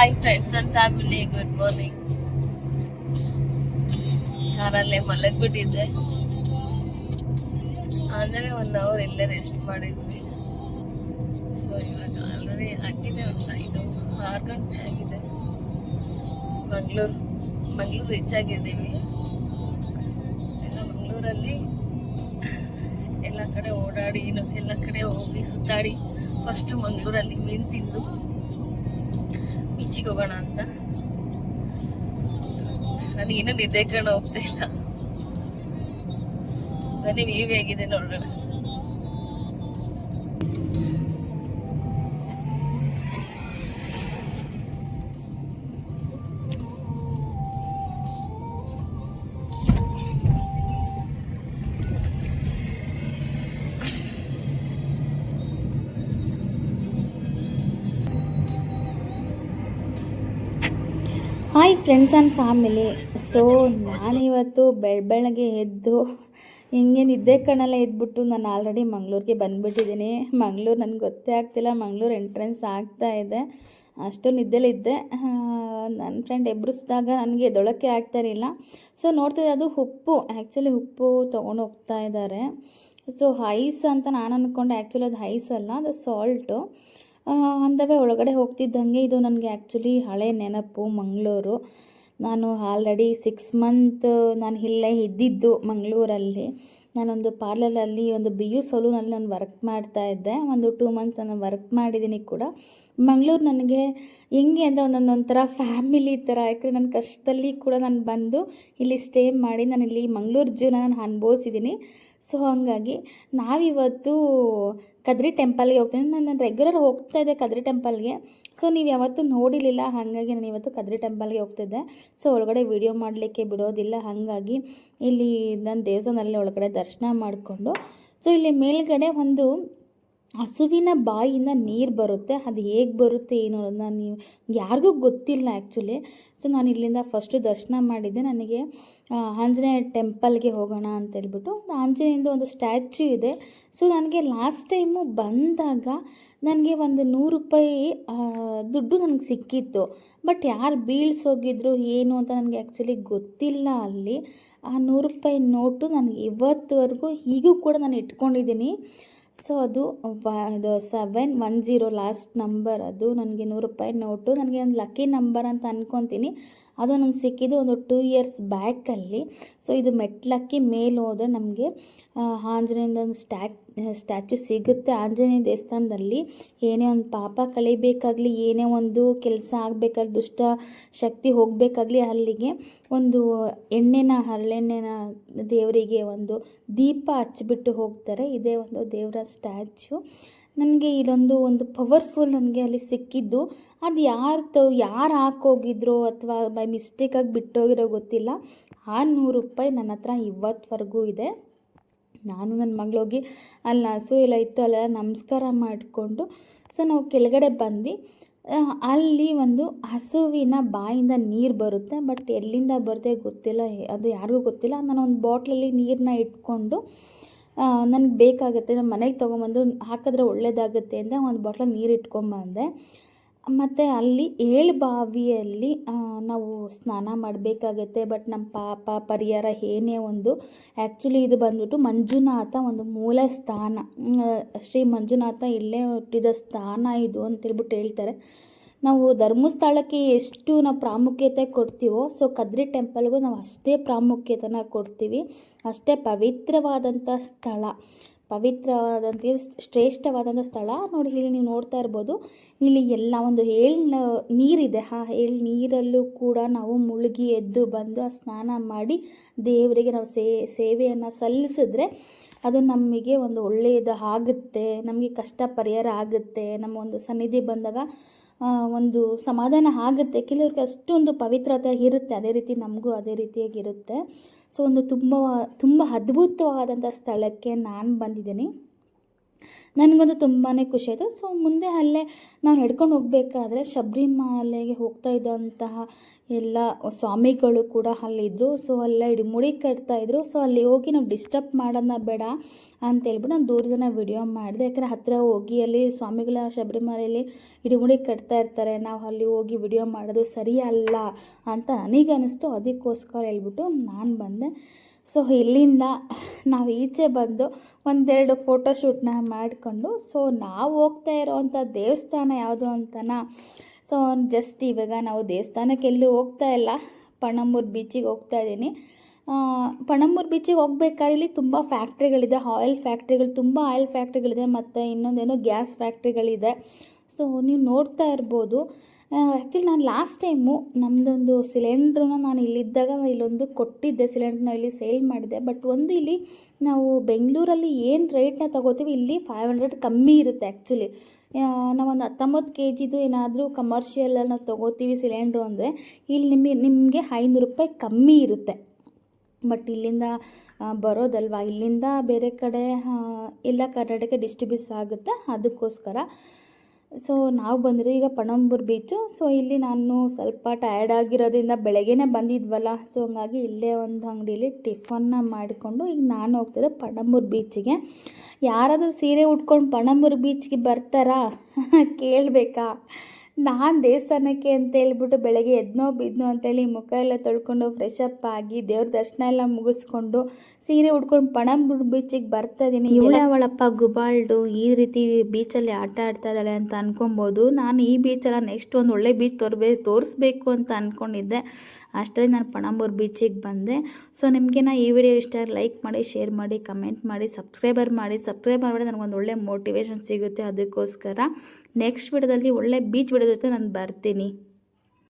Hi friends and family good morning ಕಾರಲ್ಲೇ ಮಲಗ್ಬಿಟ್ಟಿದ್ದೆ. ಅಂದರೆ one hour ಇಲ್ಲೇ ರೆಸ್ಟ್ ಮಾಡಿದ್ವಿ. ಸೊ ಇವಾಗ ಆಲ್ರೆಡಿ ಆಗಿದೆ ಒಂದು ಐದು, ಆರು ಗಂಟೆ ಆಗಿದೆ. ಮಂಗಳೂರು ಮಂಗಳೂರು ರೀಚ್ ಆಗಿದ್ದೀವಿ. ಈಗ ಮಂಗಳೂರಲ್ಲಿ ಎಲ್ಲ ಕಡೆ ಓಡಾಡಿ ಎಲ್ಲ ಕಡೆ ಹೋಗಿ ಸುತ್ತಾಡಿ ಫಸ್ಟ್ ಮಂಗಳೂರಲ್ಲಿ ಮೀನು ತಿಂದು. ಬೀಚಿಗೆ ಹೋಗೋಣ ಅಂತ. ನನಗೇನು ನಿದ್ದೆ ಕಣ ಹೋಗ್ತಾ ಇಲ್ಲ. ಬನ್ನಿ ನೀವು ಹೇಗಿದೆ ನೋಡೋಣ hi friends and family so ನಾನಿವತ್ತು ಬೆಳ ಬೆಳಗ್ಗೆ ಎದ್ದು, ಹಿಂಗೆ ನಿದ್ದೆ ಕಣ್ಣೆಲ್ಲ ಎದ್ಬಿಟ್ಟು ನಾನು ಆಲ್ರೆಡಿ ಮಂಗಳೂರಿಗೆ ಬಂದುಬಿಟ್ಟಿದ್ದೀನಿ. ಮಂಗಳೂರು ನನಗೆ ಗೊತ್ತೇ ಆಗ್ತಿಲ್ಲ, ಮಂಗಳೂರು ಎಂಟ್ರೆನ್ಸ್ ಆಗ್ತಾ ಇದೆ. ಅಷ್ಟು ನಿದ್ದೆಲಿದ್ದೆ ನನ್ನ ಫ್ರೆಂಡ್ ಎಬ್ಬರಿಸಿದಾಗ ನನಗೆ ಎದೊಳಕ್ಕೆ ಆಗ್ತಾ ಇರಲಿಲ್ಲ. ಸೊ ನೋಡ್ತಿದ್ದೆ ಅದು ಉಪ್ಪು ಆ್ಯಕ್ಚುಲಿ ಉಪ್ಪು ತೊಗೊಂಡು ಹೋಗ್ತಾ ಇದ್ದಾರೆ. ಸೊ ಹೈಸ್ ಅಂತ ನಾನು ಅಂದ್ಕೊಂಡೆ ಆ್ಯಕ್ಚುಲಿ ಅದು ಹೈಸ್ ಅಲ್ಲ, ಅದು ಸಾಲ್ಟು ಅಂದವೇ ಒಳಗಡೆ ಹೋಗ್ತಿದ್ದಂಗೆ ಇದು ನನಗೆ ಆ್ಯಕ್ಚುಲಿ ಹಳೆ ನೆನಪು ಮಂಗಳೂರು. ನಾನು ಆಲ್ರೆಡಿ ಸಿಕ್ಸ್ ಮಂತ್ ನಾನು ಇಲ್ಲೇ ಇದ್ದಿದ್ದು ಮಂಗಳೂರಲ್ಲಿ. ನಾನೊಂದು ಪಾರ್ಲರಲ್ಲಿ ಒಂದು ಬಿ ಯು ಸಲೂನಲ್ಲಿ ನಾನು ವರ್ಕ್ ಮಾಡ್ತಾ ಇದ್ದೆ. ಒಂದು ಟೂ ಮಂತ್ಸ್ ನಾನು ವರ್ಕ್ ಮಾಡಿದ್ದೀನಿ ಕೂಡ. ಮಂಗಳೂರು ನನಗೆ ಹೆಂಗೆ ಅಂದರೆ ಒಂದೊಂದು ಒಂಥರ ಫ್ಯಾಮಿಲಿ ಥರ. ಯಾಕಂದರೆ ನನ್ನ ಕಷ್ಟದಲ್ಲಿ ಕೂಡ ನಾನು ಬಂದು ಇಲ್ಲಿ ಸ್ಟೇ ಮಾಡಿ ನಾನು ಇಲ್ಲಿ ಮಂಗಳೂರು ಜೀವನ ನಾನು ಅನುಭವಿಸಿದ್ದೀನಿ. ಸೊ ಹಾಗಾಗಿ ನಾವಿವತ್ತು ಕದ್ರಿ ಟೆಂಪಲ್ಗೆ ಹೋಗ್ತೀನಿ. ನಾನು ರೆಗ್ಯುಲರ್ ಹೋಗ್ತಾ ಇದ್ದೆ ಕದ್ರಿ ಟೆಂಪಲ್ಗೆ ಸೊ ನೀವು ಯಾವತ್ತೂ ನೋಡಿರಲಿಲ್ಲ, ಹಾಗಾಗಿ ನಾನು ಇವತ್ತು ಕದ್ರಿ ಟೆಂಪಲ್ಗೆ ಹೋಗ್ತಿದ್ದೆ. ಸೊ ಒಳಗಡೆ ವಿಡಿಯೋ ಮಾಡಲಿಕ್ಕೆ ಬಿಡೋದಿಲ್ಲ. ಹಾಗಾಗಿ ಇಲ್ಲಿ ನಾನು ದೇವಸ್ಥಾನದಲ್ಲಿ ಒಳಗಡೆ ದರ್ಶನ ಮಾಡಿಕೊಂಡು ಸೊ ಇಲ್ಲಿ ಮೇಲ್ಗಡೆ ಒಂದು ಹಸುವಿನ ಬಾಯಿಂದ ನೀರು ಬರುತ್ತೆ, ಅದು ಹೇಗೆ ಬರುತ್ತೆ ಏನು ಅನ್ನೋದನ್ನ ನೀವು, ಯಾರಿಗೂ ಗೊತ್ತಿಲ್ಲ ಆ್ಯಕ್ಚುಲಿ ಸೊ ನಾನು ಇಲ್ಲಿಂದ ಫಸ್ಟು ದರ್ಶನ ಮಾಡಿದ್ದೆ. ನನಗೆ ಆಂಜನೇಯ ಟೆಂಪಲ್ಗೆ ಹೋಗೋಣ ಅಂತ ಹೇಳ್ಬಿಟ್ಟು ಆಂಜನೇಯಿಂದ ಒಂದು ಸ್ಟ್ಯಾಚ್ಯೂ ಇದೆ. ಸೊ ನನಗೆ ಲಾಸ್ಟ್ ಟೈಮು ಬಂದಾಗ ನನಗೆ ಒಂದು ನೂರು ರೂಪಾಯಿ ದುಡ್ಡು ನನಗೆ ಸಿಕ್ಕಿತ್ತು. ಬಟ್ ಯಾರು ಬೀಳ್ಸೋಗಿದ್ರು ಏನು ಅಂತ ನನಗೆ ಆ್ಯಕ್ಚುಲಿ ಗೊತ್ತಿಲ್ಲ ಅಲ್ಲಿ. ಆ ನೂರು ರೂಪಾಯಿ ನೋಟು ನನಗೆ ಇವತ್ತುವರೆಗೂ ಈಗೂ ಕೂಡ ನಾನು ಇಟ್ಕೊಂಡಿದ್ದೀನಿ. ಸೊ ಅದು ಅದು seven one zero last number ಅದು ನನಗೆ ನೂರು ರೂಪಾಯಿ ನೋಟು ನನಗೆ ಒಂದು ಲಕ್ಕಿ ನಂಬರ್ ಅಂತ ಅನ್ಕೊತೀನಿ. ಅದು ನಂಗೆ ಸಿಕ್ಕಿದ್ದು ಒಂದು ಟೂ ಇಯರ್ಸ್ ಬ್ಯಾಕಲ್ಲಿ ಸೊ ಇದು ಮೆಟ್ಲಕ್ಕಿ ಮೇಲೆ ಹೋದರೆ ನಮಗೆ ಆಂಜನೇಯದ ಒಂದು ಸ್ಟ್ಯಾಚು ಸಿಗುತ್ತೆ. ಆಂಜನೇಯ ದೇವಸ್ಥಾನದಲ್ಲಿ ಏನೇ ಒಂದು ಪಾಪ ಕಳಿಬೇಕಾಗಲಿ, ಏನೇ ಒಂದು ಕೆಲಸ ಆಗಬೇಕಾದ್ರೆ ದುಷ್ಟ ಶಕ್ತಿ ಹೋಗಬೇಕಾಗಲಿ, ಅಲ್ಲಿಗೆ ಒಂದು ಎಣ್ಣೆನ, ಹರಳೆಣ್ಣೆನ ದೇವರಿಗೆ ಒಂದು ದೀಪ ಹಚ್ಚಿಬಿಟ್ಟು ಹೋಗ್ತಾರೆ. ಇದೇ ಒಂದು ದೇವರ ಸ್ಟ್ಯಾಚು. ನನಗೆ ಇಲ್ಲೊಂದು ಒಂದು ಪವರ್ಫುಲ್ ನನಗೆ ಅಲ್ಲಿ ಸಿಕ್ಕಿದ್ದು. ಅದು ಯಾರ್ದು, ಯಾರು ಹಾಕೋಗಿದ್ರೋ ಅಥವಾ ಬೈ ಮಿಸ್ಟೇಕಾಗಿ ಬಿಟ್ಟೋಗಿರೋ ಗೊತ್ತಿಲ್ಲ. ಆ ನೂರು ರೂಪಾಯಿ ನನ್ನ ಹತ್ರ ಇವತ್ತವರೆಗೂ ಇದೆ. ನಾನು ನನ್ನ ಮಗಳೋಗಿ ಅಲ್ಲಿ ಹಸು ಇಲ್ಲ ಇತ್ತು, ಅಲ್ಲೆಲ್ಲ ನಮಸ್ಕಾರ ಮಾಡಿಕೊಂಡು. ಸೊ ನಾವು ಕೆಳಗಡೆ ಬಂದ್ವಿ. ಅಲ್ಲಿ ಒಂದು ಹಸುವಿನ ಬಾಯಿಂದ ನೀರು ಬರುತ್ತೆ ಬಟ್ ಎಲ್ಲಿಂದ ಬರುತ್ತೆ ಗೊತ್ತಿಲ್ಲ, ಅದು ಯಾರಿಗೂ ಗೊತ್ತಿಲ್ಲ. ನಾನು ಒಂದು ಬಾಟ್ಲಲ್ಲಿ ನೀರನ್ನ ಇಟ್ಕೊಂಡು ನನಗೆ ಬೇಕಾಗುತ್ತೆ ನಮ್ಮ ಮನೆಗೆ ತೊಗೊಂಬಂದು ಹಾಕಿದ್ರೆ ಒಳ್ಳೇದಾಗುತ್ತೆ ಅಂತ ಒಂದು ಬಾಟ್ಲ ನೀರು ಇಟ್ಕೊಂಬಂದೆ. ಮತ್ತು ಅಲ್ಲಿ ಏಳು ಬಾವಿಯಲ್ಲಿ ನಾವು ಸ್ನಾನ ಮಾಡಬೇಕಾಗತ್ತೆ, ಬಟ್ ನಮ್ಮ ಪಾಪ ಪರಿಹಾರ ಏನೇ ಒಂದು. ಆ್ಯಕ್ಚುಲಿ ಇದು ಬಂದ್ಬಿಟ್ಟು ಮಂಜುನಾಥ ಒಂದು ಮೂಲ ಸ್ಥಾನ. ಶ್ರೀ ಮಂಜುನಾಥ ಇಲ್ಲೇ ಹುಟ್ಟಿದ ಸ್ಥಾನ ಇದು ಅಂತೇಳ್ಬಿಟ್ಟು ಹೇಳ್ತಾರೆ. ನಾವು ಧರ್ಮಸ್ಥಳಕ್ಕೆ ಎಷ್ಟು ನಾವು ಪ್ರಾಮುಖ್ಯತೆ ಕೊಡ್ತೀವೋ ಸೊ ಕದ್ರಿ ಟೆಂಪಲ್ಗೂ ನಾವು ಅಷ್ಟೇ ಪ್ರಾಮುಖ್ಯತೆನ ಕೊಡ್ತೀವಿ. ಅಷ್ಟೇ ಪವಿತ್ರವಾದಂಥ ಸ್ಥಳ. ಪವಿತ್ರವಾದಂಥ, ಶ್ರೇಷ್ಠವಾದಂಥ ಸ್ಥಳ. ನೋಡಿ, ಇಲ್ಲಿ ನೀವು ನೋಡ್ತಾ ಇರ್ಬೋದು. ಇಲ್ಲಿ ಎಲ್ಲ ಒಂದು ಏಳು ನೀರಿದೆ. ಆ ಏಳು ನೀರಲ್ಲೂ ಕೂಡ ನಾವು ಮುಳುಗಿ ಎದ್ದು ಬಂದು ಆ ಸ್ನಾನ ಮಾಡಿ ದೇವರಿಗೆ ನಾವು ಸೇ, ಸೇವೆಯನ್ನು ಸಲ್ಲಿಸಿದ್ರೆ ಅದು ನಮಗೆ ಒಂದು ಒಳ್ಳೆಯದು ಆಗುತ್ತೆ. ನಮಗೆ ಕಷ್ಟ ಪರಿಹಾರ ಆಗುತ್ತೆ. ನಮ್ಮ ಒಂದು ಸನ್ನಿಧಿ ಬಂದಾಗ ಒಂದು ಸಮಾಧಾನ ಆಗುತ್ತೆ. ಕೆಲವ್ರಿಗೆ ಅಷ್ಟೊಂದು ಪವಿತ್ರತೆ ಇರುತ್ತೆ. ಅದೇ ರೀತಿ ನಮಗೂ ಅದೇ ರೀತಿಯಾಗಿರುತ್ತೆ ಸೊ ಒಂದು ತುಂಬ ತುಂಬ ಅದ್ಭುತವಾದಂಥ ಸ್ಥಳಕ್ಕೆ ನಾನು ಬಂದಿದ್ದೀನಿ. ನನಗಂತೂ ತುಂಬಾ ಖುಷಿ ಆಯಿತು ಸೊ ಮುಂದೆ ಅಲ್ಲೇ ನಾವು ನಡ್ಕೊಂಡು ಹೋಗಬೇಕಾದ್ರೆ ಶಬರಿಮಲೆಗೆ ಹೋಗ್ತಾ ಇದ್ದಂತಹ ಎಲ್ಲ ಸ್ವಾಮಿಗಳು ಕೂಡ ಅಲ್ಲಿದ್ದರು ಸೊ ಅಲ್ಲೇ ಇಡಮುಡಿ ಕಟ್ತಾಯಿದ್ರು ಸೊ ಅಲ್ಲಿ ಹೋಗಿ ನಾವು ಡಿಸ್ಟರ್ಬ್ ಮಾಡೋಣ ಬೇಡ ಅಂತೇಳ್ಬಿಟ್ಟು ನಾನು ದೂರದಿಂದ ವಿಡಿಯೋ ಮಾಡಿದೆ. ಯಾಕಂದರೆ ಹತ್ತಿರ ಹೋಗಿ ಅಲ್ಲಿ ಸ್ವಾಮಿಗಳ ಶಬರಿಮಲೆಯಲ್ಲಿ ಇಡಮುಡಿ ಕಟ್ತಾ ಇರ್ತಾರೆ. ನಾವು ಅಲ್ಲಿ ಹೋಗಿ ವಿಡಿಯೋ ಮಾಡೋದು ಸರಿ ಅಲ್ಲ ಅಂತ ನನಗೆ ಅನ್ನಿಸ್ತು ಅದಕ್ಕೋಸ್ಕರ ಹೇಳ್ಬಿಟ್ಟು ನಾನು ಬಂದೆ. ಸೊ ಇಲ್ಲಿಂದ ನಾವು ಈಚೆ ಬಂದು ಒಂದೆರಡು ಫೋಟೋಶೂಟ್ನ ಮಾಡಿಕೊಂಡು, ಸೊ ನಾವು ಹೋಗ್ತಾ ಇರೋವಂಥ ದೇವಸ್ಥಾನ ಯಾವುದು ಅಂತನ? ಸೊ ಜಸ್ಟ್ ಇವಾಗ ನಾವು ದೇವಸ್ಥಾನಕ್ಕೆ ಎಲ್ಲೂ ಹೋಗ್ತಾ ಇಲ್ಲ. ಪಣಂಬೂರು ಬೀಚಿಗೆ ಹೋಗ್ತಾ ಇದ್ದೀನಿ. ಪಣಂಬೂರು ಬೀಚಿಗೆ ಹೋಗ್ಬೇಕಾದ್ರೆ ಇಲ್ಲಿ ತುಂಬ ಫ್ಯಾಕ್ಟ್ರಿಗಳಿದೆ ಆಯಿಲ್ ಫ್ಯಾಕ್ಟ್ರಿಗಳು ತುಂಬ ಆಯಿಲ್ ಫ್ಯಾಕ್ಟ್ರಿಗಳಿದೆ ಮತ್ತು ಇನ್ನೊಂದೇನೋ ಗ್ಯಾಸ್ ಫ್ಯಾಕ್ಟ್ರಿಗಳಿದೆ ಸೊ ನೀವು ನೋಡ್ತಾ ಇರ್ಬೋದು. ಆ್ಯಕ್ಚುಲಿ ನಾನು ಲಾಸ್ಟ್ ಟೈಮು ನಮ್ಮದೊಂದು ಸಿಲಿಂಡ್ರನ್ನ ನಾನು ಇಲ್ಲಿದ್ದಾಗ ಇಲ್ಲೊಂದು ಕೊಟ್ಟಿದ್ದೆ ಸಿಲಿಂಡ್ರನ್ನ ಇಲ್ಲಿ ಸೇಲ್ ಮಾಡಿದೆ. ಬಟ್ ಒಂದು ಇಲ್ಲಿ ನಾವು ಬೆಂಗಳೂರಲ್ಲಿ ಏನು ರೇಟ್ನ ತಗೋತೀವಿ, ಇಲ್ಲಿ ಫೈವ್ ಹಂಡ್ರೆಡ್ ಕಮ್ಮಿ ಇರುತ್ತೆ ಆ್ಯಕ್ಚುಲಿ ನಾವೊಂದು ಹತ್ತೊಂಬತ್ತು ಕೆ ಜಿದು ಏನಾದರೂ ಕಮರ್ಷಿಯಲಲ್ಲಿ ನಾವು ತೊಗೋತೀವಿ ಸಿಲಿಂಡ್ರು ಅಂದರೆ, ಇಲ್ಲಿ ನಿಮಗೆ ನಿಮಗೆ ಐನೂರು ರೂಪಾಯಿ ಕಮ್ಮಿ ಇರುತ್ತೆ. ಬಟ್ ಇಲ್ಲಿಂದ ಬರೋದಲ್ವಾ? ಇಲ್ಲಿಂದ ಬೇರೆ ಕಡೆ ಎಲ್ಲ ಕರ್ನಾಟಕ ಡಿಸ್ಟ್ರಿಬ್ಯೂಸ್ ಆಗುತ್ತೆ. ಅದಕ್ಕೋಸ್ಕರ ಸೊ ನಾವು ಬಂದರೆ ಈಗ ಪಣಂಬೂರು ಬೀಚು ಸೊ ಇಲ್ಲಿ ನಾನು ಸ್ವಲ್ಪ ಟಯರ್ಡ್ ಆಗಿರೋದ್ರಿಂದ ಬೆಳಗ್ಗೆನೇ ಬಂದಿದ್ವಲ್ಲ. ಸೊ ಹಂಗಾಗಿ ಇಲ್ಲೇ ಒಂದು ಅಂಗಡೀಲಿ ಟಿಫನ್ನ ಮಾಡಿಕೊಂಡು ಈಗ ನಾನು ಹೋಗ್ತಿರೋ ಪಣಂಬೂರು ಬೀಚಿಗೆ ಯಾರಾದರೂ ಸೀರೆ ಉಟ್ಕೊಂಡು ಪಣಂಬೂರು ಬೀಚ್ಗೆ ಬರ್ತಾರಾ? ಕೇಳಬೇಕಾ? ನಾನು ದೇವಸ್ಥಾನಕ್ಕೆ ಅಂತ ಹೇಳ್ಬಿಟ್ಟು ಬೆಳಗ್ಗೆ ಎದ್ನೋ ಬಿದ್ನೋ ಅಂತೇಳಿ ಮುಖ ಎಲ್ಲ ತೊಳ್ಕೊಂಡು ಫ್ರೆಶ್ ಅಪ್ ಆಗಿ ದೇವ್ರ ದರ್ಶನ ಎಲ್ಲ ಮುಗಿಸ್ಕೊಂಡು ಸೀರೆ ಉಟ್ಕೊಂಡು ಪಣಂಬುಡ್ ಬೀಚಿಗೆ ಬರ್ತಾ ಇದ್ದೀನಿ ಅವಳಪ್ಪ ಗುಬಾಲ್ಡು ಈ ರೀತಿ ಬೀಚಲ್ಲಿ ಆಟ ಆಡ್ತಾ ಇದ್ದಾಳೆ ಅಂತ ಅನ್ಕೊಬೋದು. ನಾನು ಈ ಬೀಚಲ್ಲ ನೆಕ್ಸ್ಟ್ ಒಂದು ಒಳ್ಳೆ ಬೀಚ್ ತೋರ್ಬೇ ತೋರಿಸ್ಬೇಕು ಅಂತ ಅಂದ್ಕೊಂಡಿದ್ದೆ ಅಷ್ಟರಲ್ಲಿ ನಾನು ಪಣಂಬೂರು ಬೀಚಿಗೆ ಬಂದೆ. ಸೊ ನಿಮಗೆ ನಾ ಈ ವಿಡಿಯೋ ಇಷ್ಟ ಲೈಕ್ ಮಾಡಿ ಶೇರ್ ಮಾಡಿ ಕಮೆಂಟ್ ಮಾಡಿ ಸಬ್ಸ್ಕ್ರೈಬರ್ ಮಾಡಿ. ಸಬ್ಸ್ಕ್ರೈಬ್ ಮಾಡಿದ್ರೆ ನನಗೊಂದು ಒಳ್ಳೆ ಮೋಟಿವೇಶನ್ ಸಿಗುತ್ತೆ. ಅದಕ್ಕೋಸ್ಕರ ನೆಕ್ಸ್ಟ್ ವಿಡಿಯೋದಲ್ಲಿ ಒಳ್ಳೆ ಬೀಚ್ ವಿಡಿಯೋ ಜೊತೆ ನಾನು ಬರ್ತೀನಿ.